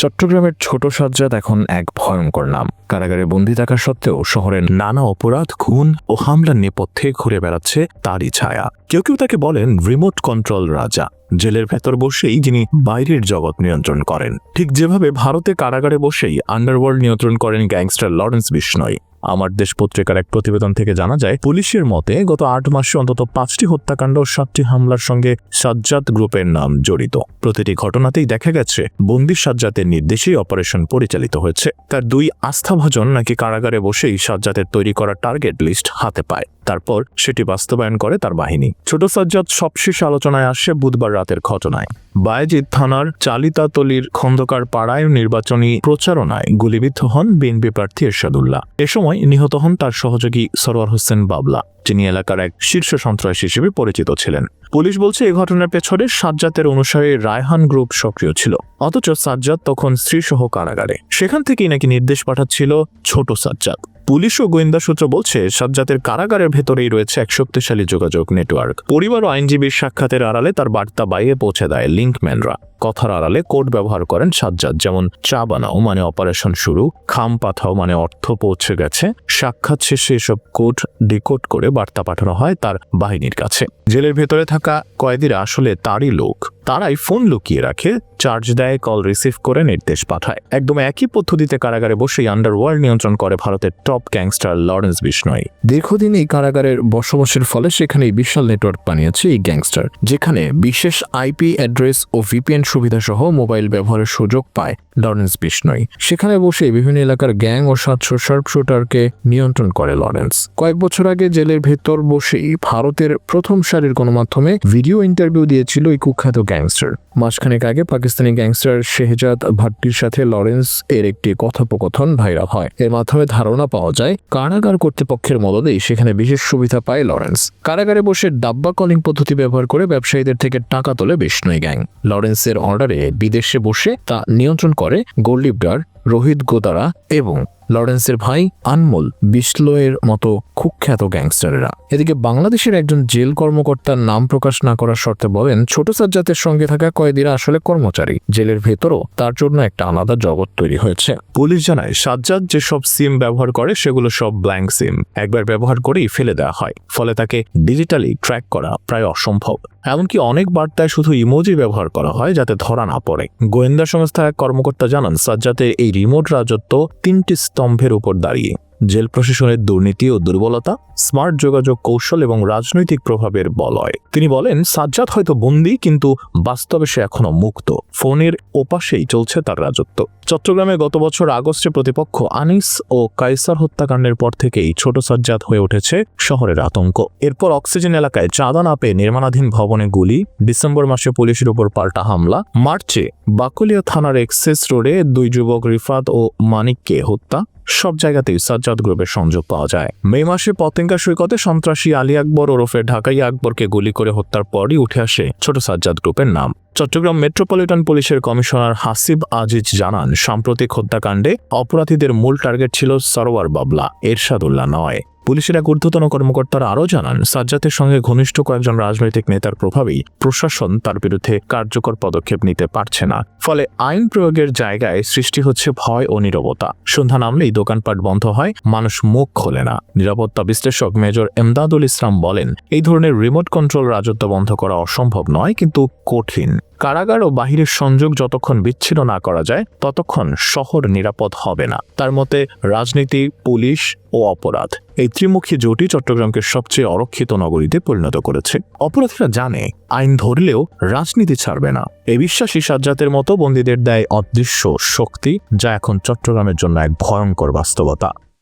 চট্টগ্রামের ছোট সাজ্জাদ এখন এক ভয়ঙ্কর নাম। কারাগারে বন্দী থাকা সত্ত্বেও শহরের নানা অপরাধ, খুন ও হামলার নেপথ্যে ঘুরে বেড়াচ্ছে তারই ছায়া। কেউ কেউ তাকে বলেন রিমোট কন্ট্রোল রাজা। জেলের ভেতর বসেই যিনি বাইরের জগৎ নিয়ন্ত্রণ করেন। ঠিক যেভাবে ভারতে কারাগারে বসেই আন্ডারওয়ার্ল্ড নিয়ন্ত্রণ করেন গ্যাংস্টার লরেন্স বিষ্ণয়। আমার দেশ পত্রিকার এক প্রতিবেদন থেকে জানা যায়, পুলিশের মতে গত আট মাসে অন্তত পাঁচটি হত্যাকাণ্ড ও সাতটি হামলার সঙ্গে সাজ্জাদ গ্রুপের নাম জড়িত। প্রতিটি ঘটনাতেই দেখা গেছে, বন্দি সাজ্জাতের নির্দেশেই অপারেশন পরিচালিত হয়েছে। তার দুই আস্থাভাজন নাকি কারাগারে বসেই সাজ্জাতের তৈরি করা টার্গেট লিস্ট হাতে পায়। তারপর সেটি বাস্তবায়ন করে তার বাহিনী। ছোট সাজ্জাদ সবশেষ আলোচনায় আসে বুধবার রাতের ঘটনায়। বায়েজিদ থানার চালিতাতলির খন্দকার পাড়ায় নির্বাচনী প্রচারণায় গুলিবিদ্ধ হন বিএনপি প্রার্থী এরশাদুল্লাহ। এ সময় নিহত হন তার সহযোগী সরোয়ার হোসেন বাবলা, যিনি এলাকার এক শীর্ষ সন্ত্রাসী হিসেবে পরিচিত ছিলেন। পুলিশ বলছে এই ঘটনার পেছনে সাজ্জাতের অনুসারী রায়হান গ্রুপ সক্রিয় ছিল, অথচ সাজ্জাদ তখন স্ত্রীসহ কারাগারে। সেখান থেকেই নাকি নির্দেশ পাঠাচ্ছিল ছোট সাজ্জাদ পুলিশ ও গোয়েন্দা সূত্র বলছে সাজ্জাতের কারাগারের ভেতরেই রয়েছে এক শক্তিশালী যোগাযোগ নেটওয়ার্ক। পরিবার ও আইনজীবীর সাক্ষাতের আড়ালে তার বার্তা বাইয়ে পৌঁছে দেয় লিঙ্কম্যানরা কথার আড়ালে কোড ব্যবহার করেন সাজ্জাদ, যেমন চা বানাও মানে অপারেশন শুরু, খাম পাঠাও মানে অর্থ পৌঁছে গেছে, সাক্ষাৎ শেষে এসব কোড ডিকোড করে বার্তা পাঠানো হয় তার বাহিনীর কাছে। জেলের ভেতরে থাকা কয়েদিরা আসলে তারই লোক, তারাই ফোন লুকিয়ে রাখে, চার্জ দেয়, কল রিসিভ করে নির্দেশ পাঠায়। একদম একই পদ্ধতিতে কারাগারে বসেই আন্ডারওয়ার্ল্ড নিয়ন্ত্রণ করে ভারতের টপ গ্যাংস্টার লরেন্স বিষ্ণয়। দীর্ঘদিন এই কারাগারের বসবাসের ফলে সেখানে বিশাল নেটওয়ার্ক বানিয়েছে এই গ্যাংস্টার, যেখানে বিশেষ আইপি অ্যাড্রেস ও ভিপিএন সুবিধা সহ মোবাইল ব্যবহারের সুযোগ পায় লরেন্স বিষ্ণয় সেখানে বসে বিভিন্ন এলাকার গ্যাং ও সাতশো শার্প শুটারকে নিয়ন্ত্রণ করে লরেন্স। কয়েক বছর আগে জেলের ভেতর বসেই ভারতের প্রথম সারির গণমাধ্যমে ভিডিও ইন্টারভিউ দিয়েছিল এই কুখ্যাত গ্যাংস্টার। মাসখানেক আগে পাকিস্তানি গ্যাংস্টার শেহজাদ ভাট্টির সাথে লরেন্স এর একটি কথোপকথন ভাইরাল হয়। এর মাধ্যমে ধারণা পাওয়া যায়, কারাগার কর্তৃপক্ষের মদদেই সেখানে বিশেষ সুবিধা পায় লরেন্স। কারাগারে বসে ডাব্বা কলিং পদ্ধতি ব্যবহার করে ব্যবসায়ীদের থেকে টাকা তোলে বিষ্ণয় গ্যাং। লরেন্সের অর্ডারে বিদেশে বসে তা নিয়ন্ত্রণ করে গোল্ডিপডার রোহিত গোদারা এবং লরেন্সের ভাই আনমোল বিষ্লয়ের মতো কুখ্যাত গ্যাংস্টারেরা। এদিকে বাংলাদেশের একজন জেল কর্মকর্তার নাম প্রকাশ না করার শর্তে বলেন, ছোট সাজ্জাতের সঙ্গে থাকা কয়েদিরা আসলে কর্মচারী। জেলের ভেতরও তার জন্য একটা আলাদা জগৎ তৈরি হয়েছে। পুলিশ জানায়, সাজ্জাদ যেসব সিম ব্যবহার করে, সেগুলো সব ব্ল্যাঙ্ক সিম। একবার ব্যবহার করেই ফেলে দেওয়া হয়, ফলে তাকে ডিজিটালি ট্র্যাক করা প্রায় অসম্ভব। এমনকি অনেক বার্তায় শুধু ইমোজি ব্যবহার করা হয় যাতে ধরা না পড়ে। গোয়েন্দা সংস্থার এক কর্মকর্তা জানান সাজ্জাতের এই রিমোট রাজত্ব তিনটি স্তম্ভের উপর দাঁড়িয়ে। জেল প্রশাসনের দুর্নীতি ও দুর্বলতা, স্মার্ট যোগাযোগ কৌশল এবং রাজনৈতিক প্রভাবের বলয়। তিনি বলেন, সাজ্জাদ হয়তো বন্দী, কিন্তু বাস্তবে সে এখনও মুক্ত। ফোনের ওপাশেই চলছে তার রাজত্ব। চট্টগ্রামে গত বছর আগস্টে প্রতিপক্ষ আনিস ও কাইসার হত্যাকাণ্ডের পর থেকেই ছোট সাজ্জাদ হয়ে উঠেছে শহরের আতঙ্ক। এরপর অক্সিজেন এলাকায় চাঁদা না পেয়ে নির্মাণাধীন ভবনে গুলি, ডিসেম্বর মাসে পুলিশের উপর পাল্টা হামলা, মার্চে বাকুলিয়া থানার এক্সেস রোডে দুই যুবক রিফাত ও মানিককে হত্যা সব জায়গাতেই সাজ্জাদ গ্রুপের সংযোগ পাওয়া যায়। মে মাসে পতেঙ্গা সৈকতে সন্ত্রাসী আলী আকবর ওরফে ঢাকাই আকবরকে গুলি করে হত্যার পরই উঠে আসে ছোট সাজ্জাদ গ্রুপের নাম। চট্টগ্রাম মেট্রোপলিটন পুলিশের কমিশনার হাসিব আজিজ জানান, সাম্প্রতিক হত্যাকাণ্ডে অপরাধীদের মূল টার্গেট ছিল সরোয়ার বাবলা, এরশাদুল্লাহ নয়। পুলিশের এক ঊর্ধ্বতন কর্মকর্তারা আরও জানান সাজ্জাতের সঙ্গে ঘনিষ্ঠ কয়েকজন রাজনৈতিক নেতার প্রভাবেই প্রশাসন তার বিরুদ্ধে কার্যকর পদক্ষেপ নিতে পারছে না। ফলে আইন প্রয়োগের জায়গায় সৃষ্টি হচ্ছে ভয় ও নীরবতা। সন্ধ্যা নামলেই দোকানপাট বন্ধ হয়, মানুষ মুখ খোলে না। নিরাপত্তা বিশ্লেষক মেজর এমদাদুল ইসলাম বলেন, এই ধরনের রিমোট কন্ট্রোল রাজত্ব বন্ধ করা অসম্ভব নয়, কিন্তু কঠিন। কারাগার ও বাহিরের সংযোগ যতক্ষণ বিচ্ছিন্ন না করা যায়, ততক্ষণ শহর নিরাপদ হবে না। তার মতে, রাজনীতি, পুলিশ ও অপরাধ। এই ত্রিমুখী জোটই চট্টগ্রামকে সবচেয়ে অরক্ষিত নগরীতে পরিণত করেছে। অপরাধীরা জানে, আইন ধরলেও রাজনীতি ছাড়বে না। এই বিশ্বাসী সাজ্জাতের মতো বন্দীদের দেয় অদৃশ্য শক্তি, যা এখন চট্টগ্রামের জন্য এক ভয়ঙ্কর বাস্তবতা।